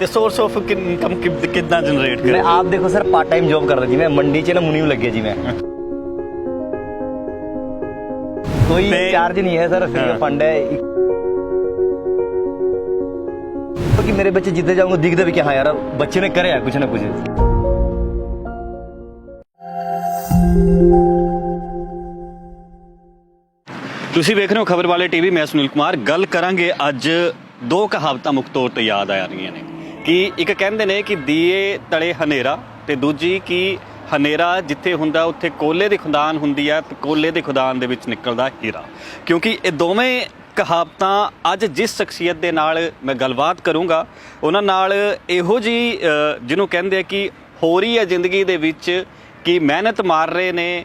ਤੇ source of income ਕਿੱਦਾਂ generate ਕਰ? ਮੈਂ ਆਪ ਦੇਖੋ ਸਰ ਪਾਰਟ ਟਾਈਮ ਜੌਬ ਕਰਦਾ ਜੀ ਮੈਂ ਮੰਡੀ 'ਚ ਨਾ ਮੁਨੀਵ ਲੱਗੇ ਜੀ ਮੈਂ ਕੋਈ ਚਾਰਜ ਨਹੀਂ ਹੈ ਸਰ ਫ੍ਰੀ ਫੰਡ ਹੈ ਕਿ ਮੇਰੇ ਬੱਚੇ ਜਿੱਦੇ ਜਾਉਂਗੇ ਦਿਖਦੇ ਵੀ ਕਿ ਹਾਂ ਯਾਰ ਬੱਚੇ ਨੇ ਕਰਿਆ ਕੁਛ ਨਾ ਕੁਛ। ਤੁਸੀਂ ਵੇਖ ਰਹੇ ਹੋ ਖਬਰ ਵਾਲੇ ਟੀਵੀ ਮੈਂ ਸੁਨੀਲ ਕੁਮਾਰ। ਗੱਲ ਕਰਾਂਗੇ ਅੱਜ ਦੋ ਕਹਾਵਤਾਂ ਮੁੱਖ ਤੌਰ ਤੇ ਯਾਦ ਆ ਰਹੀਆਂ ਨੇ। ਕਿ ਇੱਕ ਕਹਿੰਦੇ ਨੇ ਕਿ ਦੀਏ ਤਲੇ ਹਨੇਰਾ ਤੇ ਦੂਜੀ ਕਿ ਹਨੇਰਾ ਜਿੱਥੇ ਹੁੰਦਾ ਉੱਥੇ ਕੋਲੇ ਦੀ ਖੁਦਾਨ ਹੁੰਦੀ ਹੈ ਤੇ ਕੋਲੇ ਦੇ ਖੁਦਾਨ ਦੇ ਵਿੱਚ ਨਿਕਲਦਾ ਹੀਰਾ। ਕਿਉਂਕਿ ਇਹ ਦੋਵੇਂ ਕਹਾਵਤਾਂ ਅੱਜ ਜਿਸ ਸ਼ਖਸੀਅਤ ਦੇ ਨਾਲ ਮੈਂ ਗੱਲਬਾਤ ਕਰੂੰਗਾ, ਉਹਨਾਂ ਨਾਲ ਇਹੋ ਜੀ ਜਿਹਨੂੰ ਕਹਿੰਦੇ ਆ ਕਿ ਹੋ ਰਹੀ ਹੈ ਜ਼ਿੰਦਗੀ ਦੇ ਵਿੱਚ ਕਿ ਮਿਹਨਤ ਮਾਰ ਰਹੇ ਨੇ,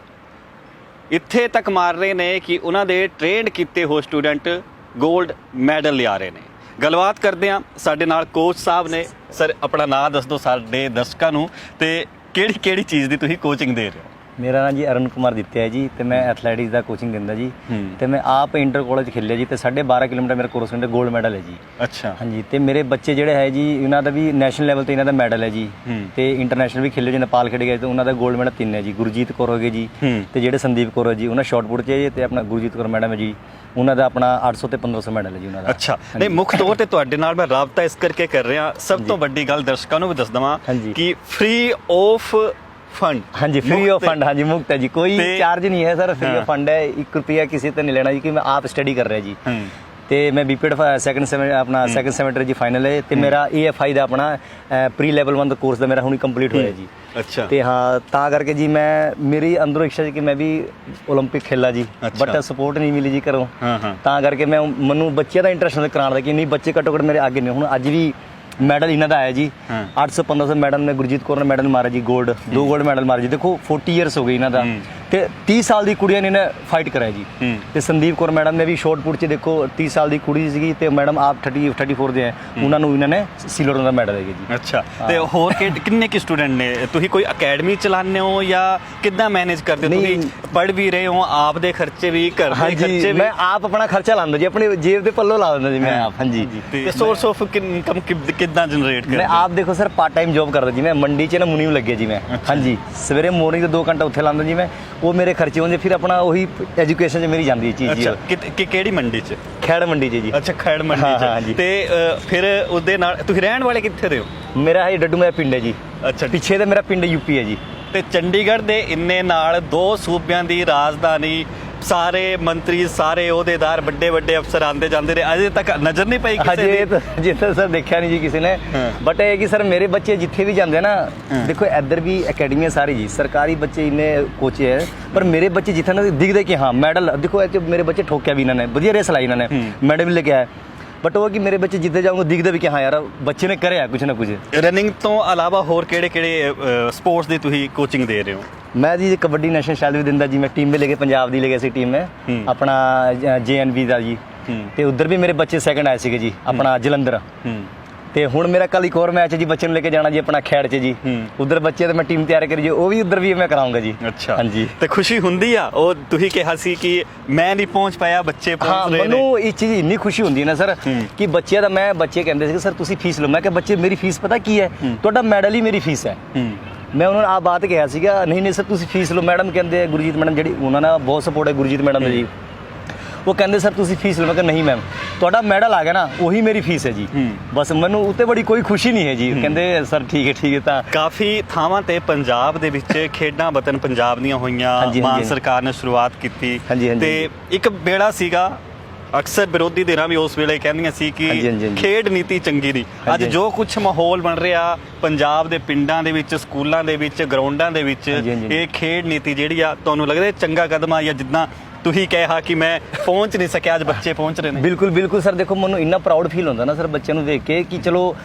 ਇੱਥੇ ਤੱਕ ਮਾਰ ਰਹੇ ਨੇ ਕਿ ਉਹਨਾਂ ਦੇ ਟ੍ਰੇਨਡ ਕੀਤੇ ਹੋ ਸਟੂਡੈਂਟ 골ਡ ਮੈਡਲ ਲਿਆ ਰਹੇ ਨੇ। ਗੱਲਬਾਤ ਕਰਦੇ ਆ ਸਾਡੇ ਨਾਲ ਕੋਚ ਸਾਹਿਬ ਨੇ। ਸਰ, ਆਪਣਾ ਨਾਮ ਦੱਸ ਦਿਓ ਸਾਡੇ ਦਰਸ਼ਕਾਂ ਨੂੰ। ਤੇ ਕਿਹੜੀ ਕਿਹੜੀ ਚੀਜ਼ ਦੀ ਤੁਸੀਂ ਕੋਚਿੰਗ ਦੇ ਰਹੇ ਹੋ? ਮੇਰਾ ਨਾਮ ਜੀ ਅਰੁਣ ਕੁਮਾਰ ਦਿੱਤਿਆ ਹੈ ਜੀ ਤੇ ਮੈਂ ਐਥਲੈਟਿਕਸ ਦਾ ਕੋਚਿੰਗ ਦਿੰਦਾ ਜੀ। ਤੇ ਮੈਂ ਆਪ ਇੰਟਰ ਕਾਲਜ ਖੇਲਿਆ ਜੀ ਤੇ 12.5 ਕਿਲੋਮੀਟਰ ਮੇਰਾ ਕੋਰਸ ਹੁੰਦਾ 골ਡ ਮੈਡਲ ਹੈ ਜੀ। ਅੱਛਾ। ਹਾਂਜੀ ਤੇ ਮੇਰੇ ਬੱਚੇ ਜਿਹੜੇ ਹੈ ਜੀ ਇਹਨਾਂ ਦਾ ਵੀ ਨੈਸ਼ਨਲ ਲੈਵਲ ਤੇ ਇਹਨਾਂ ਦਾ ਮੈਡਲ ਹੈ ਜੀ। ਤੇ ਇੰਟਰਨੈਸ਼ਨਲ ਵੀ ਖੇਲੇ ਜੀ ਨੇਪਾਲ ਖੇਡ ਗਏ ਤੇ ਉਹਨਾਂ ਦਾ 골ਡ ਮੈਡਲ ਤਿੰਨ ਹੈ ਜੀ। ਗੁਰਜੀਤ ਕੌਰ ਹੋ ਗਏ ਜੀ। ਤੇ ਜਿਹੜੇ ਸੰਦੀਪ ਕੌਰ ਜੀ ਉਹਨਾਂ ਸ਼ਾਰਟ ਪੁੱਟ 'ਚ ਹੈ ਤੇ ਆਪਣਾ ਗੁਰਜੀਤ ਕੌਰ ਮੈਡਮ ਹੈ ਜੀ। ਉਹਨਾਂ ਦਾ ਆਪਣਾ 800 ਤੇ 1500 ਮੈਡਲ ਹੈ ਜੀ ਉਹਨਾਂ ਦਾ। ਅੱਛਾ। ਨਹੀਂ ਮੁੱਖ ਤੌਰ ਤੇ ਤੁਹਾਡੇ ਨਾਲ ਮੈਂ ਰਾਬਤਾ ਇਸ ਕਰਕੇ ਕਰ ਰਿਹਾ। ਸਭ ਤੋਂ ਵੱਡੀ ਗੱਲ ਦਰਸ਼ਕਾਂ ਨੂੰ ਵੀ ਦੱਸ ਦਵਾਂ। ਕਿ ਫ੍ਰੀ ਆਫ ਫੰਡ ਹਾਂਜੀ ਫ੍ਰੀ ਆਫ ਫੰਡ ਹਾਂਜੀ ਮੁਫਤ ਹੈ ਜੀ ਕੋਈ ਤੇ- ਚਾਰਜ ਨਹੀਂ ਹੈ ਸਰ ਫ੍ਰੀ ਹਾਂ। ਆਫ ਫੰਡ ਹੈ 1 ਰੁਪਿਆ ਕਿਸੇ ਤੇ ਨਹੀਂ ਲੈਣਾ ਜੀ ਕਿ ਮੈਂ ਆਪ ਸਟੱਡੀ ਕਰ ਰਿਹਾ ਜੀ ਹੂੰ ਤੇ ਮੈਂ ਬੀਪੀਡ ਸੈਕੰਡ ਸੈਮੈਸਟਰ ਆਪਣਾ ਸੈਕੰਡ ਸੈਮੈਸਟਰ ਜੀ ਫਾਈਨਲ ਹੈ ਤੇ ਮੇਰਾ ਏਐਫਆਈ ਦਾ ਆਪਣਾ ਪ੍ਰੀ ਲੈਵਲ 1 ਦਾ ਕੋਰਸ ਦਾ ਮੇਰਾ ਹੁਣੀ ਕੰਪਲੀਟ ਹੋਇਆ ਜੀ ਅੱਛਾ ਤੇ ਹਾਂ ਤਾਂ ਕਰਕੇ ਜੀ ਮੈਂ ਮੇਰੀ ਅੰਦਰੋਂ ਇੱਛਾ ਸੀ ਕਿ ਮੈਂ ਵੀ 올림픽 ਖੇਲਾ ਜੀ ਅੱਛਾ। ਬਟ ਸਪੋਰਟ ਨਹੀਂ ਮਿਲੀ ਜੀ ਘਰੋਂ ਹਾਂ ਹਾਂ ਤਾਂ ਕਰਕੇ ਮੈਂ ਮੈਨੂੰ ਬੱਚਿਆਂ ਦਾ ਇੰਟਰਸਟ ਕਰਾਉਣ ਦਾ ਕਿ ਨਹੀਂ ਬੱਚੇ ਘੱਟੋ ਘੱਟ ਮੇਰੇ ਅੱਗੇ ਨੇ ਹੁਣ ਅੱਜ ਵੀ ਮੈਡਲ ਇਹਨਾਂ ਦਾ ਆਇਆ ਜੀ ਹਾਂ। 800 1500 ਮੈਡਮ ਨੇ ਗੁਰਜੀਤ ਕੌਰ ਨੇ ਮੈਡਲ ਮਾਰਿਆ ਜੀ 골ਡ ਦੋ 골ਡ ਮੈਡਲ ਮਾਰੇ ਜੀ ਦੇਖੋ 40 ਇਅਰਸ ਹੋ ਗਏ ਇਹਨਾਂ ਦਾ। ਤੇ 30 ਸਾਲ ਦੀ ਕੁੜੀਆਂ ਨੇ ਇਹਨੇ ਫਾਈਟ ਕਰਾਇਆ ਜੀ। ਤੇ ਸੰਦੀਪ ਕੌਰ ਮੈਡਮ ਨੇ ਵੀ ਸ਼ਾਰਟ ਪੁੱਟ 'ਚ ਦੇਖੋ 30 ਸਾਲ ਦੀ ਕੁੜੀ ਸੀਗੀ ਤੇ ਮੈਡਮ ਆਪ 30 34 ਦੇ ਹੈ। ਉਹਨਾਂ ਨੂੰ ਇਹਨਾਂ ਨੇ ਸਿਲਵਰ ਦਾ ਮੈਡਲ ਹੈਗੇ ਜੀ। ਅੱਛਾ। ਤੇ ਹੋਰ ਕਿੰਨੇ ਕਿ ਸਟੂਡੈਂਟ ਨੇ? ਤੁਸੀਂ ਕੋਈ ਅਕੈਡਮੀ ਚਲਾਉਂਦੇ ਹੋ ਜਾਂ ਕਿੱਦਾਂ ਮੈਨੇਜ ਕਰਦੇ ਹੋ। ਤੁਸੀਂ ਪੜ੍ਹ ਵੀ ਰਹੇ ਹੋ ਆਪ ਦੇ ਖਰਚੇ ਵੀ ਘਰ ਦੇ ਖਰਚੇ ਵੀ? ਮੈਂ ਆਪ ਆਪਣਾ ਖਰਚਾ ਲਾਉਂਦਾ ਜੀ ਆਪਣੀ ਜੇਬ ਦੇ ਪੱਲੋਂ ਲਾ ਦਿੰਦਾ ਜੀ ਮੈਂ ਆਪ ਹਾਂਜੀ। ਤੇ ਸੋਰਸ ਆਫ ਇਨਕਮ ਕਿੱਦਾਂ ਜਨਰੇਟ ਮੈਂ ਕਰਦੇ ਆਪ ਦੇਖੋ ਸਰ ਪਾਰਟ ਟਾਈਮ ਜੌਬ ਕਰਦਾ ਜੀ ਮੈਂ ਮੰਡੀ 'ਚ ਨਾ ਮੁਨੀਮ ਲੱਗੇ ਜੀ ਮੈਂ ਹਾਂਜੀ। ਸਵੇਰੇ ਮਾਰਨਿੰਗ ਦੇ 2 ਘੰਟਾ ਉੱਥੇ ਲਾਉਂਦਾ ਜੀ ਮੈਂ ਉਹ ਮੇਰੇ ਖਰਚੇ ਹੁੰਦੇ ਫਿਰ ਆਪਣਾ ਉਹੀ ਐਜੂਕੇਸ਼ਨ 'ਚ ਮੇਰੀ ਜਾਂਦੀ ਚੀਜ਼ ਜੀ ਅੱਛਾ ਕਿ- ਕਿਹੜੀ ਮੰਡੀ 'ਚ? ਖੈੜ ਮੰਡੀ 'ਚ ਜੀ। ਅੱਛਾ ਖੈੜ ਮੰਡੀ 'ਚ। ਤੇ ਫਿਰ ਉਹਦੇ ਨਾਲ ਤੁਸੀਂ ਰਹਿਣ ਵਾਲੇ ਕਿੱਥੇ ਦੇ ਹੋ? ਮੇਰਾ ਹੈ ਡੱਡੂ ਮੇਰਾ ਪਿੰਡ ਹੈ ਜੀ। ਅੱਛਾ। ਪਿੱਛੇ ਤੇ ਮੇਰਾ ਪਿੰਡ ਯੂਪੀ ਹੈ ਜੀ। ਤੇ ਚੰਡੀਗੜ੍ਹ ਦੇ ਇੰਨੇ ਨਾਲ ਦੋ ਸੂਬਿਆਂ ਦੀ ਰਾਜਧਾਨੀ ਸਾਰੇ ਮੰਤਰੀ ਸਾਰੇ ਅਹੁਦੇਦਾਰ ਵੱਡੇ ਵੱਡੇ ਅਫਸਰ ਆਂਦੇ ਜਾਂਦੇ ਨੇ ਅਜੇ ਤੱਕ ਨਜ਼ਰ ਨਹੀਂ ਪਈ ਕਿਸੇ ਦੀ ਜਿੱਥੇ ਸਰ ਦੇਖਿਆ ਨਹੀਂ ਜੀ ਕਿਸੇ ਨੇ। ਬਟ ਇਹ ਕਿ ਸਰ ਮੇਰੇ ਬੱਚੇ ਜਿੱਥੇ ਵੀ ਜਾਂਦੇ ਨਾ। ਦੇਖੋ ਇੱਧਰ ਵੀ ਅਕੈਡਮੀਆਂ ਸਾਰੀ ਜੀ ਸਰਕਾਰੀ ਬੱਚੇ ਇੰਨੇ ਕੋਚੇ ਹੈ ਪਰ ਮੇਰੇ ਬੱਚੇ ਜਿੱਥੇ ਨਾ ਦਿਖਦੇ ਕਿ ਹਾਂ ਮੈਡਲ ਦੇਖੋ ਇਹ ਮੇਰੇ ਬੱਚੇ ਠੋਕਿਆ ਵੀ ਇਹਨਾਂ ਨੇ ਵਧੀਆ ਰੇਸ ਲਾਈ ਇਹਨਾਂ ਨੇ। ਮੈਡਲ ਲੈ ਕੇ ਆਏ ਬਟ ਉਹ ਕਿ ਮੇਰੇ ਬੱਚੇ ਜਿੱਥੇ ਜਾਊਂਗੇ ਦਿਖਦੇ ਵੀ ਕਿ ਹਾਂ ਯਾਰ ਬੱਚੇ ਨੇ ਕਰਿਆ ਕੁਝ ਨਾ ਕੁਝ ਰਨਿੰਗ ਤੋਂ ਇਲਾਵਾ ਹੋਰ ਕਿਹੜੇ ਕਿਹੜੇ ਸਪੋਰਟਸ ਦੀ ਤੁਸੀਂ ਕੋਚਿੰਗ ਦੇ ਰਹੇ ਹੋ? ਮੈਂ ਜੀ ਕਬੱਡੀ ਨੈਸ਼ਨਲ ਸ਼ੈਲ ਵੀ ਦਿੰਦਾ ਜੀ ਮੈਂ ਟੀਮ ਵੀ ਲੈ ਕੇ ਪੰਜਾਬ ਦੀ ਲੈ ਗਿਆ ਸੀ ਟੀਮ ਮੈਂ ਹੂੰ। ਆਪਣਾ ਜੇਐਨਵੀ ਦਾ ਜੀ। ਤੇ ਉਧਰ ਵੀ ਮੇਰੇ ਬੱਚੇ ਸੈਕੰਡ ਆਏ ਸੀਗੇ ਜੀ ਆਪਣਾ ਜਲੰਧਰ। ਤੇ ਹੁਣ ਮੇਰਾ ਕੱਲ ਇੱਕ ਹੋਰ ਮੈਚ ਹੈ ਜੀ ਬੱਚੇ ਨੂੰ ਲੈ ਕੇ ਜਾਣਾ ਜੀ ਆਪਣਾ ਖੈੜ 'ਚ ਜੀ। ਉਧਰ ਬੱਚੇ ਤੇ ਮੈਂ ਟੀਮ ਤਿਆਰ ਕਰੀ ਜੀ ਉਹ ਵੀ ਉਧਰ ਵੀ ਮੈਂ ਕਰਾਉਂਗਾ ਜੀ। ਅੱਛਾ। ਹਾਂਜੀ। ਤੇ ਖੁਸ਼ੀ ਹੁੰਦੀ ਆ? ਉਹ ਤੁਸੀਂ ਕਿਹਾ ਸੀ ਕਿ ਮੈਂ ਨਹੀਂ ਪਹੁੰਚ ਪਾਇਆ ਬੱਚੇ ਪਹੁੰਚ ਰਹੇ ਨੇ। ਮੈਨੂੰ ਇਹ ਚੀਜ਼ ਇੰਨੀ ਖੁਸ਼ੀ ਹੁੰਦੀ ਨਾ ਸਰ। ਕਿ ਬੱਚਿਆਂ ਦਾ ਮੈਂ ਬੱਚੇ ਕਹਿੰਦੇ ਸੀ ਕਿ ਸਰ ਤੁਸੀਂ ਫੀਸ ਲਓ। ਮੈਂ ਕਿਹਾ ਬੱਚੇ ਮੇਰੀ ਫੀਸ ਪਤਾ ਕੀ ਹੈ। ਤੁਹਾਡਾ ਮੈਡਲ ਹੀ ਮੇਰੀ ਫੀਸ ਹੈ। ਮੈਂ ਉਹਨਾਂ ਨੂੰ ਆ ਬਾਤ ਕਿਹਾ ਸੀਗਾ ਨਹੀਂ ਨਹੀਂ ਸਰ ਤੁਸੀਂ ਫੀਸ ਲਓ। ਮੈਡਮ ਕਹਿੰਦੇ ਗੁਰਜੀਤ ਮੈਡਮ ਜਿਹੜੀ ਉਹਨਾਂ ਨਾਲ ਬਹੁਤ ਸਪੋਰਟ ਹੈ ਗੁਰਜੀਤ ਮੈਡਮ ਦਾ ਜੀ। ਉਹ ਕਹਿੰਦੇ ਸਰ ਤੁਸੀਂ ਫੀਸ ਮੈਂ ਕਿਹਾ ਨਹੀਂ ਮੈਮ ਤੁਹਾਡਾ ਮੈਡਲ ਆ ਗਿਆ ਨਾ ਉਹੀ ਮੇਰੀ ਫੀਸ ਹੈ ਜੀ। ਬਸ ਮੈਨੂੰ ਉੱਤੇ ਬੜੀ ਕੋਈ ਖੁਸ਼ੀ ਨਹੀਂ ਹੈ ਜੀ ਕਹਿੰਦੇ ਸਰ ਠੀਕ ਹੈ ਠੀਕ ਹੈ ਤਾਂ ਕਾਫੀ ਥਾਵਾਂ ਤੇ ਪੰਜਾਬ ਦੇ ਵਿੱਚ ਖੇਡਾਂ ਵਤਨ ਪੰਜਾਬ ਦੀਆਂ ਹੋਈਆਂ ਮਾਨ। ਸਰਕਾਰ ਨੇ ਸ਼ੁਰੂਆਤ ਕੀਤੀ। ਤੇ ਇੱਕ ਬੇੜਾ ਸੀਗਾ ਅਕਸਰ ਵਿਰੋਧੀ ਧਿਰਾਂ ਵੀ ਉਸ ਵੇਲੇ ਕਹਿੰਦੀਆਂ ਸੀ ਕਿ। ਖੇਡ ਨੀਤੀ ਚੰਗੀ ਨਹੀਂ ਅੱਜ। ਜੋ ਕੁਝ ਮਾਹੌਲ ਬਣ ਰਿਹਾ ਪੰਜਾਬ ਦੇ ਪਿੰਡਾਂ ਦੇ ਵਿੱਚ ਸਕੂਲਾਂ ਦੇ ਵਿੱਚ ਗਰਾਊਂਡਾਂ ਦੇ ਵਿੱਚ। ਇਹ ਖੇਡ ਨੀਤੀ ਜਿਹੜੀ ਆ ਤੁਹਾਨੂੰ ਲੱਗਦਾ ਚੰਗਾ ਕਦਮ ਆ ਜਾਂ ਜਿੱਦਾਂ ਤੁਸੀਂ ਕਿਹਾ ਕਿ ਮੈਂ ਪਹੁੰਚ ਨਹੀਂ ਸਕਿਆ, ਅੱਜ ਬੱਚੇ ਪਹੁੰਚ ਰਹੇ ਨੇ। ਬਿਲਕੁਲ ਬਿਲਕੁਲ ਸਰ, ਦੇਖੋ, ਮੈਨੂੰ ਇੰਨਾ ਪ੍ਰਾਊਡ ਫੀਲ ਹੁੰਦਾ ਨਾ ਸਰ, ਬੱਚਿਆਂ ਨੂੰ ਦੇਖ ਕੇ ਕਿ ਚਲੋ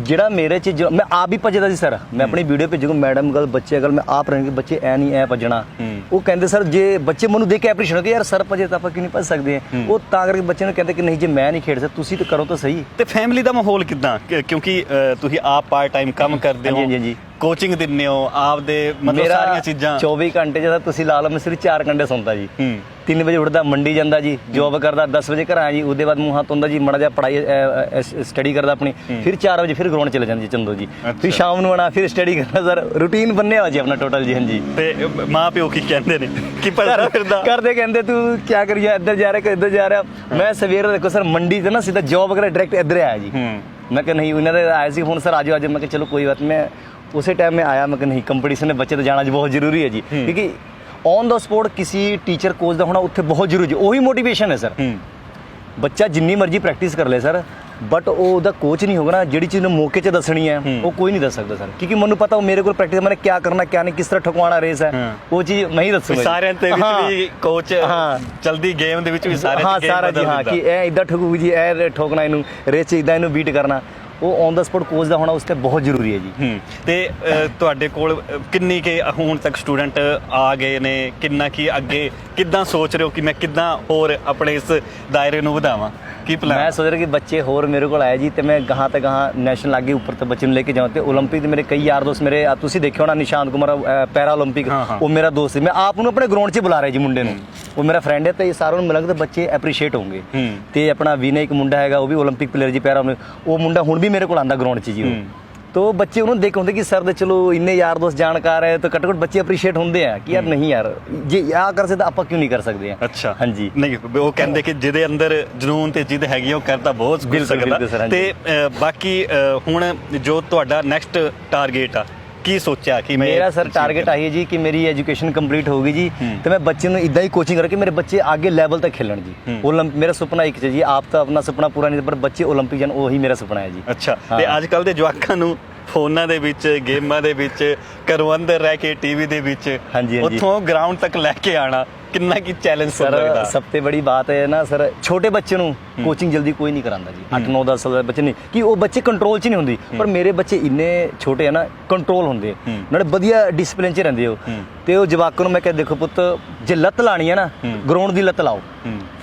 ਜਿਹੜਾ ਮੇਰੇ ਚ ਜੋ- ਮੈਂ ਆਪ ਹੀ ਭੱਜਦਾ ਸੀ ਸਰ। ਮੈਂ ਆਪਣੀ ਵੀਡੀਓ ਭੇਜੂਗਾ ਮੈਡਮ ਗੱਲ ਬੱਚੇ ਗੱਲ ਮੈਂ ਆਪ ਰਹਿਣਗੇ ਬੱਚੇ ਐ ਨਹੀਂ ਐ ਭੱਜਣਾ। ਉਹ ਕਹਿੰਦੇ ਸਰ ਜੇ ਬੱਚੇ ਮੈਨੂੰ ਦੇਖ ਕੇ ਐਪਰੀਸ਼ੀਏਟ ਕਰਦੇ ਯਾਰ ਸਰ ਭੱਜੇ ਤਾਂ ਆਪਾਂ ਕਿਉਂ ਨਹੀਂ ਭੱਜ ਸਕਦੇ। ਉਹ ਤਾਂ ਕਰਕੇ ਬੱਚਿਆਂ ਨੂੰ ਕਹਿੰਦੇ ਕਿ ਨਹੀਂ ਜੇ ਮੈਂ ਨਹੀਂ ਖੇਡ ਸਕਦਾ ਤੁਸੀਂ ਤਾਂ ਕਰੋ ਤਾਂ ਸਹੀ। ਤੇ ਫੈਮਿਲੀ ਦਾ ਮਾਹੌਲ ਕਿਦਾਂ? ਕਿਉਂਕਿ ਤੁਸੀਂ ਆਪ ਪਾਰਟ ਟਾਈਮ ਕੰਮ ਕਰਦੇ ਹੋ। ਹਾਂਜੀ, ਹਾਂਜੀ, ਹਾਂਜੀ। ਕੋਚਿੰਗ ਦਿੰਦੇ ਹੋ ਆਪ ਦੇ ਮਤਲਬ ਸਾਰੀਆਂ ਚੀਜ਼ਾਂ। 24 ਘੰਟੇ ਜਦੋਂ ਤੁਸੀਂ ਲਾ ਲਓ ਮੈਂ ਸਿਰਫ 4 ਘੰਟੇ ਸੌਂਦਾ ਜੀ। ਹੂੰ। 3 ਵਜੇ ਉੱਠਦਾ ਮੰਡੀ ਜਾਂਦਾ ਜੀ ਜੌਬ ਕਰਦਾ 10 ਵਜੇ ਘਰ ਆਇਆ ਜੀ ਉਹਦੇ ਬਾਅਦ ਮੂੰਹ ਹੱਥ ਜੀ ਮੜਾ ਜਾ ਪੜਾਈ ਸਟੱਡੀ ਕਰਦਾ ਆਪਣੀ। ਫਿਰ 4 ਵਜੇ ਫਿਰ ਗਰਾਊਂਡ ਚਲੇ ਜਾਂਦਾ ਜੀ ਚੰਦੋ ਜੀ। ਫਿਰ। ਸ਼ਾਮ ਨੂੰ ਆਣਾ ਫਿਰ ਸਟੱਡੀ ਕਰਨਾ ਸਰ ਰੂਟੀਨ ਬੰਨਿਆ ਹੋਇਆ ਜੀ ਆਪਣਾ ਟੋਟਲ ਜੀ ਹਾਂਜੀ। ਤੇ ਮਾਂ ਪਿਓ ਕੀ ਕਹਿੰਦੇ ਨੇ? ਕਿ ਭੱਜਦਾ ਫਿਰਦਾ? ਕਰਦੇ ਕਹਿੰਦੇ ਤੂੰ ਕੀ ਕਰੀ ਜਾ ਇੱਧਰ ਜਾ ਰਿਹਾ ਕਿ ਇੱਧਰ ਜਾ ਰਿਹਾ? ਮੈਂ ਸਵੇਰ ਦੇਖੋ ਸਰ ਮੰਡੀ ਤੇ ਨਾ ਸਿੱਧਾ ਜੌਬ ਵਗੈਰਾ ਡਾਇਰੈਕਟ ਇੱਧਰ ਆਇਆ ਜੀ। ਮੈਂ ਕਿਹਾ ਨਹੀਂ ਉਹਨਾਂ ਦੇ ਆਏ ਸੀ ਹੁਣ ਸਰ ਆਜੋ ਅੱਜ ਮੈਂ ਕਿਹਾ ਚਲੋ ਕੋਈ ਬਾਤ। ਮੈਂ ਉਸੇ ਟਾਈਮ ਮੈਂ ਆਇਆ। ਮੈਂ ਕਿਹਾ ਨਹੀਂ ਕੰਪੀਟੀਸ਼ਨ ਦੇ ਬੱਚੇ ਤੋਂ ਜਾਣਾ ਜੀ ਬਹੁਤ ਜ਼ਰੂਰੀ ਹੈ ਜੀ। ਕਿਉਂਕਿ ਔਨ ਦਾ ਸਪੋਰਟ ਕਿਸੇ ਟੀਚਰ ਕੋਚ ਦਾ ਹੋਣਾ ਉੱਥੇ ਬਹੁਤ ਜ਼ਰੂਰੀ ਜੀ ਉਹੀ ਮੋਟੀਵੇਸ਼ਨ ਹੈ ਸਰ ਹੂੰ ਬੱਚਾ ਜਿੰਨੀ ਮਰਜ਼ੀ ਪ੍ਰੈਕਟਿਸ ਕਰ ਲੇ ਸਰ ਬਟ ਉਹ ਉਹਦਾ ਕੋਚ ਨਹੀਂ ਹੋਗਾ ਨਾ ਜਿਹੜੀ ਚੀਜ਼ ਨੂੰ ਮੌਕੇ 'ਚ ਦੱਸਣੀ ਹੈ ਉਹ ਕੋਈ ਨਹੀਂ ਦੱਸ ਸਕਦਾ ਸਰ ਕਿਉਂਕਿ ਮੈਨੂੰ ਪਤਾ ਉਹ ਮੇਰੇ ਕੋਲ ਪ੍ਰੈਕਟਿਸ ਮੈंने ਕੀ ਕਰਨਾ ਕੀ ਨਹੀਂ ਕਿਸ ਤਰ੍ਹਾਂ ਠਕਵਾਣਾ ਰੇਸ ਹੈ ਹਾਂ। ਉਹ ਚੀਜ਼ ਮੈਂ ਹੀ ਦੱਸੂਗਾ। ਸਾਰਿਆਂ ਦੇ ਵਿੱਚ ਹਾਂ। ਵੀ ਕੋਚ ਹਾਂ। ਚਲਦੀ ਗੇਮ ਦੇ ਵਿੱਚ ਵੀ ਸਾਰੇ ਹਾਂ ਸਾਰਾ ਜੀ ਹਾਂ ਕਿ ਇਹ ਇਦਾਂ ਠੋਕੂ ਜੀ ਇਹ ਠੋਕਣਾ ਇਹਨੂੰ ਰੇਸ 'ਚ ਇਦਾਂ ਇਹਨੂੰ ਬੀਟ ਕਰਨਾ ਉਹ ਔਨ ਦਾ ਸਪੋਟ ਕੋਚ ਦਾ ਹੋਣਾ ਉਸ ਤੇ ਬਹੁਤ ਜ਼ਰੂਰੀ ਹੈ ਜੀ। ਹੂੰ ਤੇ ਅ, ਤੁਹਾਡੇ ਕੋਲ ਅ, ਕਿੰਨੀ ਕੇ ਹੁਣ ਤੱਕ ਸਟੂਡੈਂਟ ਆ ਗਏ ਨੇ? ਕਿੰਨਾ ਕੀ ਅੱਗੇ ਕਿੱਦਾਂ ਸੋਚ ਰਹੇ ਹੋ ਕਿ ਮੈਂ ਕਿੱਦਾਂ ਹੋਰ ਆਪਣੇ ਇਸ ਦਾਇਰੇ ਨੂੰ ਵਧਾਵਾਂ? ਕੀ ਮੈਂ ਪਲਾਨ ਸੋਚ ਰਿਹਾ ਕਿ ਬੱਚੇ ਹੋਰ ਮੇਰੇ ਕੋਲ ਆਏ ਜੀ ਤੇ ਮੈਂ ਗਾਹਾਂ ਤੇ ਗਾਹਾਂ ਨੈਸ਼ਨਲ ਅੱਗੇ ਉੱਪਰ ਤੇ ਬੱਚੇ ਨੂੰ ਲੈ ਕੇ ਜਾਵਾਂ ਤੇ 올림픽 ਦੇ ਮੇਰੇ ਕਈ ਯਾਰ ਦੋਸਤ ਮੇਰੇ ਆ ਤੁਸੀਂ ਦੇਖਿਆ ਹੋਣਾ ਨਿਸ਼ਾਂਤ ਕੁਮਾਰ ਪੈਰਾ 올림픽 ਹਾਂ, ਹਾਂ। ਉਹ ਮੇਰਾ ਦੋਸਤ ਸੀ ਮੈਂ ਆਪ ਨੂੰ ਆਪਣੇ ਗਰਾਊਂਡ 'ਚ ਬੁਲਾ ਰਿਹਾ ਜੀ ਮੁੰਡੇ ਨੂੰ ਉਹ ਮੇਰਾ ਫਰੈਂਡ ਹੈ ਤੇ ਸਾਰਿਆਂ ਨੂੰ ਮਿਲਾਂਗੇ ਤਾਂ ਬੱਚੇ ਐਪਰੀਸ਼ੀਏਟ ਹੋਣਗੇ ਹੂੰ। ਤੇ ਆਪਣਾ ਵਿਨੇ ਇੱਕ ਮੁੰਡਾ ਹੈਗਾ ਉਹ ਵੀ 올림픽 ਪਲੇਅਰ ਜੀ ਪੈਰਾ ਉਹ ਮੁੰਡਾ ਹੁਣ ਵੀ ਮੇਰੇ ਕੋਲ ਆਂਦਾ ਗਰਾਊਂਡ 'ਚ ਜੀ ਉਹ ਬੱਚੇ ਉਹਨੂੰ ਦੇਖ ਹੁੰਦੇ ਕਿ ਸਰ ਦੇ ਚਲੋ ਇੰਨੇ ਯਾਰ ਦੋਸਤ ਜਾਣਕਾਰ ਹੈ ਤਾਂ ਘੱਟੋ ਘੱਟ ਬੱਚੇ ਐਪਰੀਸ਼ੀਏਟ ਹੁੰਦੇ ਆ ਕਿ ਯਾਰ ਨਹੀਂ ਯਾਰ ਜੇ ਆ ਕਰ ਸਕਦੇ ਆਪਾਂ ਕਿਉਂ ਨਹੀਂ ਕਰ ਸਕਦੇ ਆ? ਅੱਛਾ। ਹਾਂਜੀ। ਨਹੀਂ ਉਹ ਕਹਿੰਦੇ ਕਿ ਜਿਹਦੇ ਅੰਦਰ ਜਨੂਨ ਤੇ ਜਿੱਦ ਹੈਗੀ ਉਹ ਕਰਦਾ ਬਹੁਤ ਕੁਝ ਸਕਦਾ। ਤੇ ਬਾਕੀ ਹੁਣ ਜੋ ਤੁਹਾਡਾ ਨੈਕਸਟ ਟਾਰਗੇਟ ਆ ਕੀ ਸੋਚਿਆ ਕਿ ਮੈਂ ਮੇਰਾ ਸਰ ਟਾਰਗੇਟ ਆਈ ਹੈ ਜੀ ਕਿ ਮੇਰੀ ਐਜੂਕੇਸ਼ਨ ਕੰਪਲੀਟ ਹੋਊਗੀ ਜੀ ਹੂੰ। ਤੇ ਮੈਂ ਬੱਚੇ ਨੂੰ ਇਦਾਂ ਹੀ ਕੋਚਿੰਗ ਕਰਕੇ ਮੇਰੇ ਬੱਚੇ ਅੱਗੇ ਲੈਵਲ ਤੱਕ ਖੇਲਣ ਜੀ ਹੂੰ। 올림픽 ਮੇਰਾ ਸੁਪਨਾ ਇੱਕ ਚ ਜੀ ਆਪ ਤਾਂ ਆਪਣਾ ਸੁਪਨਾ ਪੂਰਾ ਨਹੀਂ ਪਰ ਬੱਚੇ 올림픽 ਜਾਣ ਉਹੀ ਮੇਰਾ ਸੁਪਨਾ ਹੈ ਜੀ ਅੱਛਾ ਹਾਂ। ਤੇ ਅੱਜ ਕੱਲ ਦੇ ਜਵਾਕਾਂ ਨੂੰ ਫੋਨਾਂ ਦੇ ਵਿੱਚ ਗੇਮਾਂ ਦੇ ਵਿੱਚ ਘਰੋਂ ਅੰਦਰ ਰਹਿ ਕੇ ਟੀਵੀ ਦੇ ਵਿੱਚ ਹਾਂਜੀ, ਹਾਂਜੀ। ਉੱਥੋਂ ਗਰਾਊਂਡ ਤੱਕ ਲੈ ਕੇ ਆਣਾ ਕਿੰਨਾ ਕੀ ਚੈਲੰਜ ਸਰ ਲੱਗਦਾ ਸਭ ਤੋਂ ਬੜੀ ਬਾਤ ਹੈ ਨਾ ਸਰ ਛੋਟੇ ਬੱਚੇ ਨੂੰ ਕੋਚਿੰਗ ਜਲਦੀ ਕੋਈ ਨਹੀਂ ਕਰਾਂਦਾ ਜੀ 8 9 10 ਸਾਲ ਦੇ ਬੱਚੇ ਨਹੀਂ ਕਿ ਉਹ ਬੱਚੇ ਕੰਟਰੋਲ 'ਚ ਨਹੀਂ ਹੁੰਦੀ ਪਰ ਮੇਰੇ ਬੱਚੇ ਇੰਨੇ ਛੋਟੇ ਆ ਨਾ ਕੰਟਰੋਲ ਹੁੰਦੇ ਆ। ਨਾਲੇ ਵਧੀਆ ਡਿਸਪਲਿਨ 'ਚ ਰਹਿੰਦੇ ਹੋ ਹੂੰ। ਤੇ ਉਹ ਜਵਾਕਾਂ ਨੂੰ ਮੈਂ ਕਿਹਾ ਦੇਖੋ ਪੁੱਤ ਜੇ ਲੱਤ ਲਾਣੀ ਹੈ ਨਾ। ਗਰਾਊਂਡ ਦੀ ਲੱਤ ਲਾਓ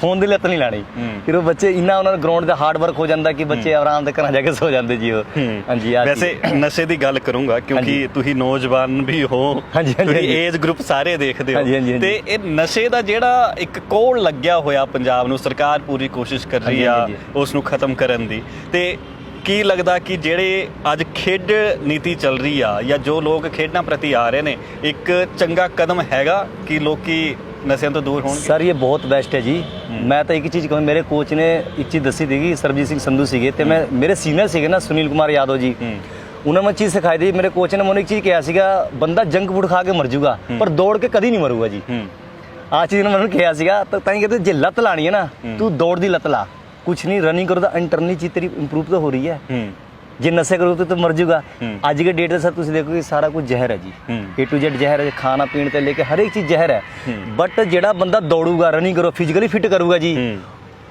ਫੋਨ ਦੀ ਲੱਤ ਨਹੀਂ ਲਾਣੀ। ਫਿਰ ਉਹ ਬੱਚੇ ਇੰਨਾ ਉਹਨਾਂ ਨੂੰ ਗਰਾਊਂਡ ਦਾ ਹਾਰਡ ਵਰਕ ਹੋ ਜਾਂਦਾ ਕਿ ਬੱਚੇ ਆਰਾਮ ਦੇ ਘਰਾਂ ਜਾ ਕੇ ਸੋ ਜਾਂਦੇ ਜੀ ਉਹ। ਹਾਂਜੀ ਆਹ ਵੈਸੇ। ਨਸ਼ੇ ਦੀ ਗੱਲ ਕਰੂੰਗਾ ਕਿਉਂਕਿ ਹਾਂਜੀ। ਤੁਸੀਂ ਨੌਜਵਾਨ ਵੀ ਹੋ ਹਾਂਜੀ, ਹਾਂਜੀ, ਤੁਸੀਂ ਹਾਂਜੀ। ਏਜ ਗਰੁੱਪ ਸਾਰੇ ਦੇਖਦੇ ਹੋ ਹਾਂਜੀ, ਹਾਂਜੀ, ਹਾਂਜੀ। ਤੇ ਇਹ ਨਸ਼ੇ ਦਾ ਜਿਹੜਾ ਇੱਕ ਕੋੜ ਲੱਗਿਆ ਹੋਇਆ ਪੰਜਾਬ ਨੂੰ ਸਰਕਾਰ ਪੂਰੀ ਕੋਸ਼ਿਸ਼ ਕਰ ਰਹੀ ਆ ਉਸ ਨੂੰ ਖਤਮ ਕਰਨ ਦੀ। ਤੇ ਕੀ ਲੱਗਦਾ ਕਿ ਜਿਹੜੇ ਅੱਜ ਖੇਡ ਨੀਤੀ ਚੱਲ ਰਹੀ ਆ ਜਾਂ ਜੋ ਲੋਕ ਖੇਡਾਂ ਪ੍ਰਤੀ ਆ ਰਹੇ ਨੇ ਇੱਕ ਚੰਗਾ ਕਦਮ ਹੈਗਾ ਕਿ ਲੋਕੀ ਨਸ਼ਿਆਂ ਤੋਂ ਦੂਰ ਹੋਣਗੇ? ਸਰ ਇਹ ਬਹੁਤ ਬੈਸਟ ਹੈ ਜੀ। ਮੈਂ ਤਾਂ ਇੱਕ ਚੀਜ਼ ਕਹਾਂ ਮੇਰੇ ਕੋਚ ਨੇ ਇੱਕ ਚੀਜ਼ ਦੱਸੀ ਸੀਗੀ ਸਰਬਜੀਤ ਸਿੰਘ ਸੰਧੂ ਸੀਗੇ ਤੇ ਮੈਂ ਮੇਰੇ ਸੀਨੀਅਰ ਸੀਗੇ ਨਾ ਸੁਨੀਲ ਕੁਮਾਰ ਯਾਦਵ ਜੀ। ਉਹਨਾਂ ਨੇ ਚੀਜ਼ ਸਿਖਾਈ ਦੀ। ਮੇਰੇ ਕੋਚ ਨੇ ਮੈਨੂੰ ਇੱਕ ਚੀਜ਼ ਕਿਹਾ ਸੀਗਾ ਬੰਦਾ ਜੰਕ ਫੂਡ ਖਾ ਕੇ ਮਰ ਜਾਊਗਾ ਪਰ ਦੌੜ ਕੇ ਕਦੀ ਨਹੀਂ ਮਰੂਗਾ ਜੀ। ਆ ਚੀਜ਼ ਨੇ ਮੈਨੂੰ ਕਿਹਾ ਸੀਗਾ ਤਾਂ ਤਾਂ ਹੀ ਕਹਿੰਦੇ ਜੇ ਲੱਤ ਲਾਣੀ ਹੈ ਨਾ ਤੂੰ ਦੌੜ ਦੀ ਲੱਤ ਲਾ। ਕੁਛ ਨਹੀਂ ਰਨਿੰਗ ਕਰੋ ਤਾਂ ਇੰਟਰਨਲੀ ਚੀਜ਼ ਤੇਰੀ ਇੰਪਰੂਵ ਤਾਂ ਹੋ ਰਹੀ ਹੈ। ਹੂੰ। ਜੇ ਨਸ਼ੇ ਕਰੋਗੇ ਤਾਂ ਮਰ ਜਾਊਗਾ। ਹੂੰ। ਅੱਜ ਦੇ ਡੇਟ ਸਰ ਤੁਸੀਂ ਦੇਖੋ ਕਿ ਸਾਰਾ ਕੁਝ ਜ਼ਹਿਰ ਹੈ ਜੀ। ਹੂੰ। A to Z ਜ਼ਹਿਰ ਹੈ ਖਾਣਾ ਪੀਣ ਤੇ ਲੈ ਕੇ ਹਰ ਇੱਕ ਚੀਜ਼ ਜ਼ਹਿਰ ਹੈ। ਹੂੰ। ਬਟ ਜਿਹੜਾ ਬੰਦਾ ਦੌੜੂਗਾ ਰਨਿੰਗ ਕਰੋ ਫਿਜ਼ੀਕਲੀ ਫਿਟ ਕਰੂਗਾ ਜੀ ਹੂੰ।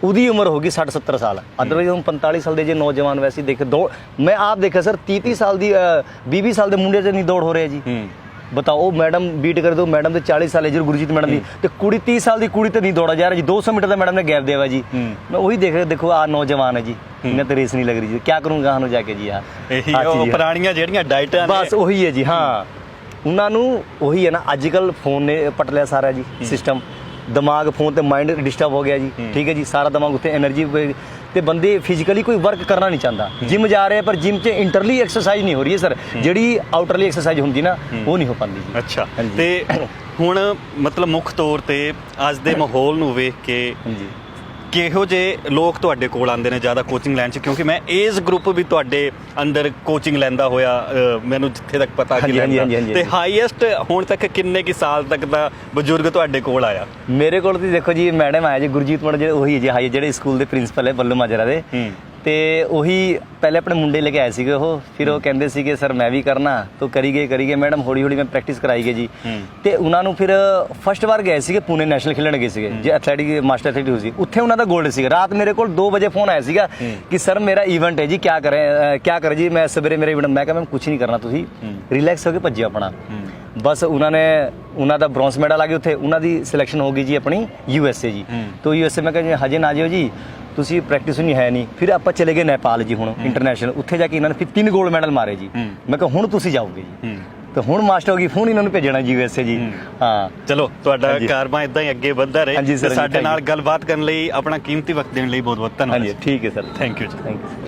ਉਹਦੀ ਉਮਰ ਹੋਗੀ 60 70 ਸਾਲ। ਅਦਰਵਾਈਜ਼ ਹੁਣ 45 ਸਾਲ ਦੇ ਜੇ ਨੌਜਵਾਨ ਵੈਸੇ ਦੇਖ ਦੌੜ ਮੈਂ ਆਪ ਦੇਖਿਆ ਸਰ 30 30 ਸਾਲ ਦੀ 20 20 ਸਾਲ ਦੇ ਮੁੰਡੇ ਤੇ ਨਹੀਂ ਦੌੜ ਹੋ ਰਿਹਾ ਜੀ। बताओ मैडम बीट कर दो मैडम तो 40 साल एजर गुरजीत मैडम दी तो कुड़ी 30 साल दी कुड़ी तो नहीं दौड़ा जा रहा 200 मीटर का मैडम ने गैप दिया जी मैं वही देख रहा देखो आ नौजवान है जी ਇਹਨਾਂ ਤੇ ਰੇਸ ਨਹੀਂ ਲੱਗ ਰਹੀ ਜੀ। ਕੀ ਕਰੂੰਗਾ ਹਾਂ ਨੂੰ ਜਾ ਕੇ ਜੀ ਆ ਇਹੀ ਉਹ ਪੁਰਾਣੀਆਂ ਜਿਹੜੀਆਂ ਡਾਈਟਾਂ ਨੇ। ਬਸ ਉਹੀ ਹੈ ਜੀ ਹਾਂ। ਉਹਨਾਂ ਨੂੰ ਉਹੀ ਹੈ ਨਾ ਅੱਜ ਕੱਲ ਫੋਨ ਨੇ ਪਟ ਲਿਆ ਸਾਰਾ ਜੀ ਸਿਸਟਮ ਦਿਮਾਗ ਫੋਨ ਤੇ ਮਾਈਂਡ ਡਿਸਟਰਬ ਹੋ ਗਿਆ ਜੀ। ਠੀਕ ਹੈ ਜੀ ਸਾਰਾ ਦਿਮਾਗ ਉੱਤੇ એનર્ਜੀ ਤੇ ਬੰਦੇ ਫਿਜ਼ੀਕਲੀ ਕੋਈ ਵਰਕ ਕਰਨਾ ਨਹੀਂ ਚਾਹੁੰਦਾ। ਜਿਮ ਜਾ ਰਹੇ ਪਰ ਜਿਮ 'ਚ ਇੰਟਰਲੀ ਐਕਸਰਸਾਈਜ਼ ਨਹੀਂ ਹੋ ਰਹੀ ਹੈ ਸਰ ਜਿਹੜੀ ਆਊਟਰਲੀ ਐਕਸਰਸਾਈਜ਼ ਹੁੰਦੀ ਨਾ ਉਹ ਨਹੀਂ ਹੋ ਪਾਉਂਦੀ ਜੀ। ਅੱਛਾ। ਤੇ ਹੁਣ ਮਤਲਬ ਮੁੱਖ ਤੌਰ ਤੇ ਅੱਜ ਦੇ ਮਾਹੌਲ ਨੂੰ ਵੇਖ ਕੇ ਕਿਹੋ ਜੇ ਲੋਕ ਤੁਹਾਡੇ ਕੋਲ ਆਉਂਦੇ ਨੇ ਜ਼ਿਆਦਾ ਕੋਚਿੰਗ ਲੈਣ ਚ? ਕਿਉਂਕਿ ਮੈਂ ਏਜ ਗਰੁੱਪ ਵੀ ਤੁਹਾਡੇ ਅੰਦਰ ਕੋਚਿੰਗ ਲੈਂਦਾ ਹੋਇਆ ਅ, ਮੈਨੂੰ ਜਿੱਥੇ ਤੱਕ ਪਤਾ ਕਿ ਹਾਂਜੀ, ਹਾਂਜੀ, ਹਾਂਜੀ, ਲੈਂਦਾ। ਹਾਂਜੀ, ਤੇ ਹਾਈਐਸਟ ਹੁਣ ਤੱਕ ਕਿੰਨੇ ਕੀ ਸਾਲ ਤੱਕ ਦਾ ਬਜ਼ੁਰਗ ਤੁਹਾਡੇ ਕੋਲ ਆਇਆ? ਮੇਰੇ ਕੋਲ ਤੁਸੀਂ ਦੇਖੋ ਜੀ ਮੈਡਮ ਆਇਆ ਜੀ ਗੁਰਜੀਤ ਮੜ ਜਿਹੜੇ ਉਹੀ ਹੈ ਜੀ ਹਾਈ ਜਿਹੜੇ ਸਕੂਲ ਦੇ ਪ੍ਰਿੰਸੀਪਲ ਹੈ ਬੱਲੂ ਮਾਜਰਾ ਦੇ। ਹੂੰ। ਤੇ ਉਹੀ ਪਹਿਲੇ ਆਪਣੇ ਮੁੰਡੇ ਲੈ ਕੇ ਆਏ ਸੀਗੇ ਉਹ। ਫਿਰ ਉਹ ਕਹਿੰਦੇ ਸੀਗੇ ਸਰ ਮੈਂ ਵੀ ਕਰਨਾ ਤੋ ਕਰੀ ਗਏ ਕਰੀ ਗਏ ਮੈਡਮ ਹੌਲੀ ਹੌਲੀ ਮੈਂ ਪ੍ਰੈਕਟਿਸ ਕਰਾਈ ਗਈ ਜੀ। ਤੇ ਉਹਨਾਂ ਨੂੰ ਫਿਰ ਫਸਟ ਵਾਰ ਗਏ ਸੀਗੇ ਪੂਨੇ ਨੈਸ਼ਨਲ ਖੇਲਣ ਗਏ ਸੀਗੇ ਜੇ ਐਥਲੈਟਿਕ ਮਾਸਟਰ ਐਥਲੈਟਿਕ ਸੀ। ਉੱਥੇ ਉਹਨਾਂ ਦਾ 골ਡ ਸੀਗਾ। ਰਾਤ ਮੇਰੇ ਕੋਲ 2 ਵਜੇ ਫੋਨ ਆਇਆ ਸੀਗਾ ਕਿ ਸਰ ਮੇਰਾ ਇਵੈਂਟ ਹੈ ਜੀ ਕੀ ਕਰੇ ਕਿਆ ਕਰੇ ਜੀ? ਮੈਂ ਸਵੇਰੇ ਮੇਰਾ ਇਵੈਂਟ ਮੈਂ ਕਿਹਾ ਮੈਂ ਕੁਝ ਨਹੀਂ ਕਰਨਾ ਤੁਸੀਂ। ਰਿਲੈਕਸ ਹੋ ਕੇ ਭੱਜਿਓ ਆਪਣਾ। ਬਸ ਉਹਨਾਂ ਨੇ ਉਹਨਾਂ ਦਾ ਬ੍ਰੌਂਜ਼ ਮੈਡਲ ਆ ਗਿਆ ਉੱਥੇ। ਉਹਨਾਂ ਦੀ ਸਿਲੈਕਸ਼ਨ ਹੋ ਗਈ ਜੀ ਆਪਣੀ ਯੂ ਐਸ ਏ ਜੀ। ਤੋ ਯੂ ਐਸ ਏ ਮੈਂ ਕਿਹਾ ਜੀ ਹਜੇ ਨਾ ਜਿਓ ਜੀ। ਤੁਸੀਂ ਪ੍ਰੈਕਟਿਸ ਨਹੀਂ ਹੈ ਨਹੀਂ। ਫਿਰ ਆਪਾਂ ਚਲੇ ਗਏ ਨੇਪਾਲ ਜੀ ਹੁਣ ਇੰਟਰਨੈਸ਼ਨਲ ਉੱਥੇ ਜਾ ਕੇ ਇਹਨਾਂ ਨੇ ਫਿਰ ਤਿੰਨ 골ਡ ਮੈਡਲ ਮਾਰੇ ਜੀ। ਮੈਂ ਕਿਹਾ ਹੁਣ ਤੁਸੀਂ ਜਾਓਗੇ ਜੀ। ਤੇ ਹੁਣ ਮਾਸਟਰ ਹੋ ਗਈ ਫੋਨ ਇਹਨਾਂ ਨੂੰ ਭੇਜਣਾ ਐਸ ਏ ਜੀ। ਹਾਂ। ਚਲੋ ਤੁਹਾਡਾ। ਕਾਰਵਾ ਇਦਾਂ ਹੀ ਅੱਗੇ ਵੱਧਦਾ ਰਹੇ। ਤੇ ਸਾਡੇ. ਨਾਲ ਗੱਲਬਾਤ ਕਰਨ ਲਈ ਆਪਣਾ ਕੀਮਤੀ ਵਕਤ ਦੇਣ ਲਈ ਬਹੁਤ ਬਹੁਤ ਧੰਨਵਾਦ ਹਾਂਜੀ ਠੀਕ ਹੈ ਸਰ ਥੈਂਕ ਯੂ ਜੀ ਥੈਂਕ ਯੂ